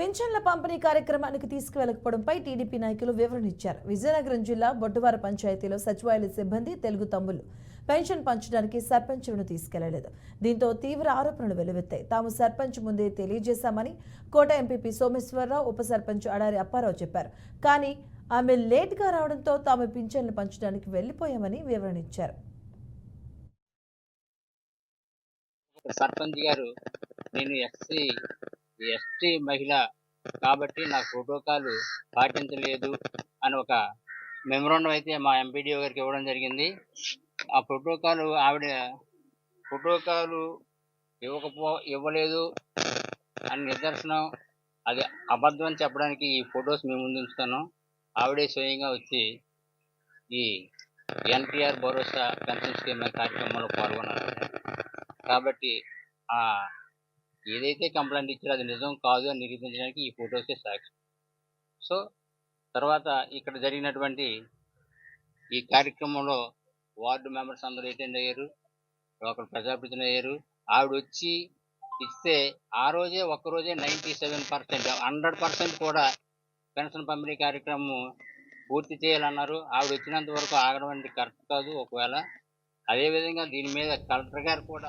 పెన్షన్ల పంపిణీ కార్యక్రమానికి తీసుకువెళ్ళకపోవడంపై టీడీపీ నాయకులు వివరణ ఇచ్చారు. విజయనగరం జిల్లా బొడ్డువార పంచాయతీలో సచివాలయ సిబ్బంది తెలుగు తమ్ముళ్ళు పెన్షన్ పంచడానికి సర్పంచులను తీసుకెళ్ళలేదు. దీంతో తీవ్ర ఆరోపణలు వెలువెత్తాయి తాము సర్పంచ్ ముందే తెలియజేశామని కోట ఎంపీపీ సోమేశ్వరరావు ఉప సర్పంచ్ అడారి అప్పారావు చెప్పారు. కానీ ఆమె లేట్గా రావడంతో తాము పింఛన్లు పంచడానికి వెళ్ళిపోయామని వివరణ ఇచ్చారు. సర్పంచ్ గారు నేను ఎస్సీ ఎస్టీ మహిళ కాబట్టి నా ప్రోటోకాల్ పాటించలేదు అని ఒక మెమరాండం అయితే మా ఎంపీడీఓ గారికి ఇవ్వడం జరిగింది. ఆ ప్రోటోకాల్ ఆవిడ ప్రోటోకాల్ ఇవ్వకపో ఇవ్వలేదు అని నిదర్శనం. అది అబద్ధం అని చెప్పడానికి ఈ ఫొటోస్ మేము ముందు ఉంచుతాను ఆవిడే స్వయంగా వచ్చి ఈ ఎన్టీఆర్ భరోసా పెన్షన్ స్కీమ్ కార్యక్రమంలో పాల్గొన్నారు. కాబట్టి ఆ ఏదైతే కంప్లైంట్ ఇచ్చారో అది నిజం కాదు అని నిరూపించడానికి ఈ ఫొటోసే సాక్షి సో తర్వాత ఇక్కడ జరిగినటువంటి ఈ కార్యక్రమంలో వార్డు మెంబర్స్ అందరూ అటెండ్ అయ్యారు లోకల్ ప్రజాప్రతినిధులు అయ్యారు. ఆవిడ వచ్చి ఇస్తే ఆ రోజే ఒక్కరోజే ninety seven percent hundred percent కూడా పెన్షన్ పంపిణీ కార్యక్రమం పూర్తి చేయాలన్నారు. ఆవిడ వచ్చినంత వరకు ఆగడం అనేది కరెక్ట్ కాదు ఒకవేళ. అదేవిధంగా దీని మీద కలెక్టర్ గారు కూడా